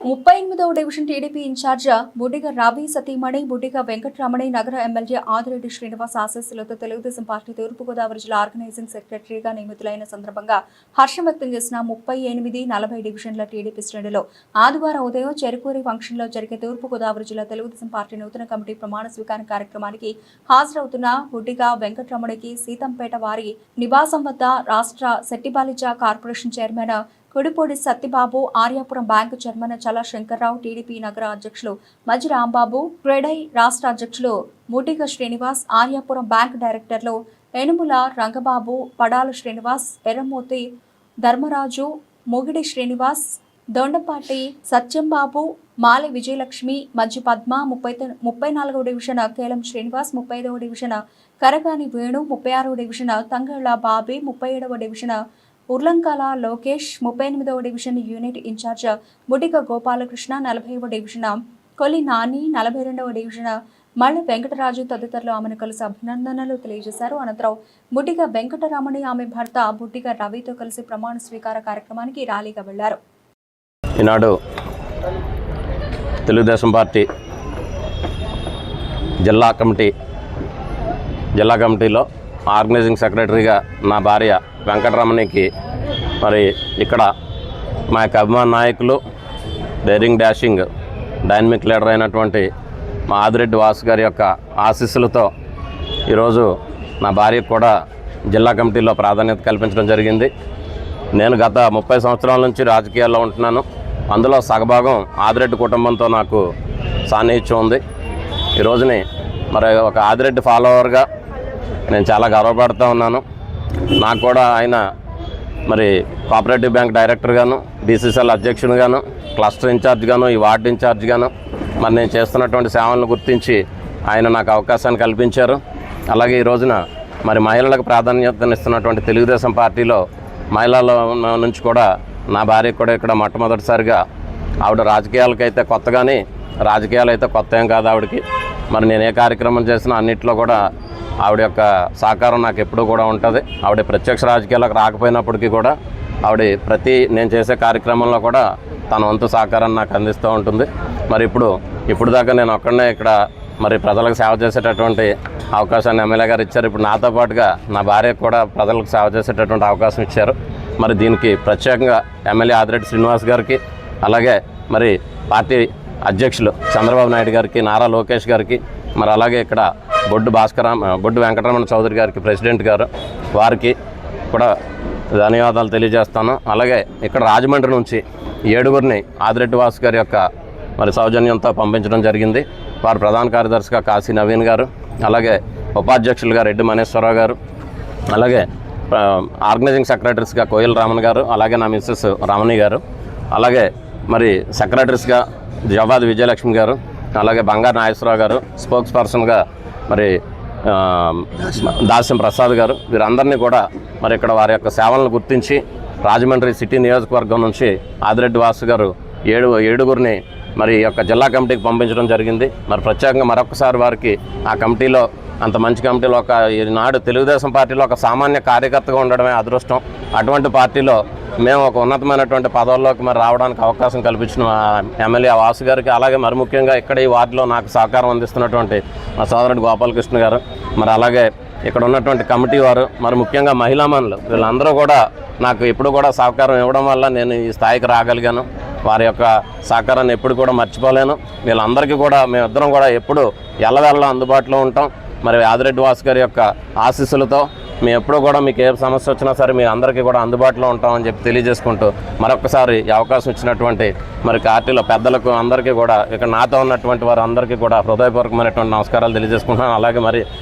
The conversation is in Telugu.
ముప్పై ఎనిమిదవ division TDP incharge Buddiga Rabi సతీమణి బుడ్డిగ వెంకటరమణి నగర ఎమ్మెల్యే ఆదిరెడ్డి శ్రీనివాస్ ఆశీస్సులతో తెలుగుదేశం పార్టీ తూర్పుగోదావరి జిల్లా ఆర్గనైజింగ్ సెక్రటరీగా నియమితులైన సందర్భంగా హర్షం వ్యక్తం చేసిన ముప్పై ఎనిమిది నలభై డివిజన్ల టీడీపీ శ్రేణిలో ఆదివారం ఉదయం చెరుకూరి ఫంక్షన్లో జరిగే తూర్పుగోదావరి జిల్లా తెలుగుదేశం పార్టీ నూతన కమిటీ ప్రమాణ స్వీకారం కార్యక్రమానికి హాజరవుతున్న బుడ్డిగా వెంకట్రమణికి సీతంపేట వారి నివాసం వద్ద రాష్ట్ర Settibalija corporation chairman Kudipudi Satyababu Aryapuram bank chairman Chala Shankarrao TDP నగర అధ్యక్షులు మజ్జి రాంబాబు క్రెడై రాష్ట్ర అధ్యక్షులు ముటిక శ్రీనివాస్ ఆర్యాపురం బ్యాంక్ డైరెక్టర్లు ఎనుముల రంగబాబు పడాల శ్రీనివాస్ ఎర్రమూర్తి ధర్మరాజు మొగిడి శ్రీనివాస్ దొండపాటి సత్యంబాబు మాలి విజయలక్ష్మి మజ్జి పద్మ ముప్పై ముప్పై నాలుగవ డివిజన్ కేలం శ్రీనివాస్ ముప్పై ఐదవ డివిజన్ కరగాని వేణు ముప్పై ఆరవ డివిజన్ తంగళ్ళ బాబీ ముప్పై ఏడవ డివిజన్ ఉర్లంకాల లోకేష్ ముప్పై ఎనిమిదవ division unit incharge Mudiga Gopalakrishna నలభైవ డివిజన్ కొలి నాని నలభై రెండవ డివిజన్ మళ్ళీ వెంకటరాజు తదితరులు ఆమెను కలిసి అభినందనలు తెలియజేశారు. అనంతరం ముడిగ వెంకటరమణి ఆమె భర్త బుడ్డిగ రవితో కలిసి ప్రమాణ స్వీకార కార్యక్రమానికి ర్యాలీగా వెళ్ళారు. ఈనాడు తెలుగుదేశం పార్టీ జిల్లా కమిటీ జిల్లా కమిటీలో ఆర్గనైజింగ్ సెక్రటరీగా నా భార్య వెంకటరమణికి మరి ఇక్కడ మా యొక్క అభిమాన నాయకులు డైరింగ్ డాషింగ్ డైనమిక్ లీడర్ అయినటువంటి మా ఆదిరెడ్డి వాసు గారి యొక్క ఆశీస్సులతో ఈరోజు నా భార్యకు కూడా జిల్లా కమిటీలో ప్రాధాన్యత కల్పించడం జరిగింది. నేను గత ముప్పై సంవత్సరాల నుంచి రాజకీయాల్లో ఉంటున్నాను. అందులో సగభాగం ఆదిరెడ్డి కుటుంబంతో నాకు సాన్నిహిత్యం ఉంది. ఈ రోజుని మరి ఒక ఆదిరెడ్డి ఫాలోవర్గా నేను చాలా గర్వపడుతూ ఉన్నాను. నాకు కూడా ఆయన మరి కోఆపరేటివ్ బ్యాంక్ డైరెక్టర్గాను బీసీసీఎల్ అధ్యక్షునిగాను క్లస్టర్ ఇన్ఛార్జ్గాను ఈ వార్డు ఇన్ఛార్జ్గాను మరి నేను చేస్తున్నటువంటి సేవలను గుర్తించి ఆయన నాకు అవకాశాన్ని కల్పించారు. అలాగే ఈ రోజున మరి మహిళలకు ప్రాధాన్యతనిస్తున్నటువంటి తెలుగుదేశం పార్టీలో మహిళల నుంచి కూడా నా భార్య కూడా ఇక్కడ మొట్టమొదటిసారిగా ఆవిడ రాజకీయాలకైతే కొత్తగాని రాజకీయాలు అయితే కొత్త ఏం కాదు ఆవిడకి. మరి నేను ఏ కార్యక్రమం చేసినా అన్నింటిలో కూడా ఆవిడ యొక్క సహకారం నాకు ఎప్పుడూ కూడా ఉంటుంది. ఆవిడ ప్రత్యక్ష రాజకీయాలకు రాకపోయినప్పటికీ కూడా ఆవిడ ప్రతి నేను చేసే కార్యక్రమంలో కూడా తన వంతు సహకారాన్ని నాకు అందిస్తూ ఉంటుంది. మరి ఇప్పుడు ఇప్పుడు దాకా నేను ఒక్కడనే ఇక్కడ మరి ప్రజలకు సేవ చేసేటటువంటి అవకాశాన్ని ఎమ్మెల్యే గారు ఇచ్చారు. ఇప్పుడు నాతో పాటుగా నా భార్య కూడా ప్రజలకు సేవ చేసేటటువంటి అవకాశం ఇచ్చారు. మరి దీనికి ప్రత్యేకంగా ఎమ్మెల్యే ఆదిరెడ్డి శ్రీనివాస్ గారికి అలాగే మరి పార్టీ అధ్యక్షులు చంద్రబాబు నాయుడు గారికి నారా లోకేష్ గారికి మరి అలాగే ఇక్కడ బొడ్డు భాస్కరం బొడ్డు వెంకటరమణ చౌదరి గారికి ప్రెసిడెంట్ గారు వారికి కూడా ధన్యవాదాలు తెలియజేస్తాను. అలాగే ఇక్కడ రాజమండ్రి నుంచి ఏడుగురిని ఆదిరెడ్డి వాసు గారి యొక్క మరి సౌజన్యంతో పంపించడం జరిగింది. వారు ప్రధాన కార్యదర్శిగా కాశీ నవీన్ గారు అలాగే ఉపాధ్యక్షులుగా రెడ్డి మనేశ్వరరావు గారు అలాగే ఆర్గనైజింగ్ సెక్రటరీస్గా కోయిల్ రామన్ గారు అలాగే నా మిస్సెస్ రమణి గారు అలాగే మరి సెక్రటరీస్గా జవాద్ విజయలక్ష్మి గారు అలాగే బంగారు నాగేశ్వరరావు గారు స్పోక్స్ పర్సన్గా మరి దాస్యం ప్రసాద్ గారు వీరందరినీ కూడా మరి ఇక్కడ వారి యొక్క సేవలను గుర్తించి రాజమండ్రి సిటీ నియోజకవర్గం నుంచి ఆదిరెడ్డి వాసు గారు ఏడు ఏడుగురిని మరి ఈ యొక్క జిల్లా కమిటీకి పంపించడం జరిగింది. మరి ప్రత్యేకంగా మరొకసారి వారికి ఆ కమిటీలో అంత మంచి కమిటీలో ఒక ఈనాడు తెలుగుదేశం పార్టీలో ఒక సామాన్య కార్యకర్తగా ఉండడమే అదృష్టం. అటువంటి పార్టీలో మేము ఒక ఉన్నతమైనటువంటి పదవుల్లోకి మరి రావడానికి అవకాశం కల్పించిన ఎమ్మెల్యే వాసు గారికి అలాగే మరి ముఖ్యంగా ఇక్కడ ఈ వార్డులో నాకు సహకారం అందిస్తున్నటువంటి మా సోదరుడు గోపాలకృష్ణ గారు మరి అలాగే ఇక్కడ ఉన్నటువంటి కమిటీ వారు మరి ముఖ్యంగా మహిళామణులు వీళ్ళందరూ కూడా నాకు ఎప్పుడు కూడా సహకారం ఇవ్వడం వల్ల నేను ఈ స్థాయికి రాగలిగాను. వారి యొక్క సహకారాన్ని ఎప్పుడు కూడా మర్చిపోలేను. వీళ్ళందరికీ కూడా మేమిద్దరం కూడా ఎప్పుడు ఎల్లవెల్ల అందుబాటులో ఉంటాం. మరి ఆదిరెడ్డి వాసు గారి యొక్క ఆశీస్సులతో మేము ఎప్పుడూ కూడా మీకు ఏ సమస్య వచ్చినా సరే మీ అందరికీ కూడా అందుబాటులో ఉంటామని చెప్పి తెలియజేసుకుంటూ మరొకసారి ఈ అవకాశం ఇచ్చినటువంటి మరి పార్టీలో పెద్దలకు అందరికీ కూడా ఇక్కడ నాతో ఉన్నటువంటి వారు అందరికీ కూడా హృదయపూర్వకమైనటువంటి నమస్కారాలు తెలియజేసుకుంటున్నాను. అలాగే మరి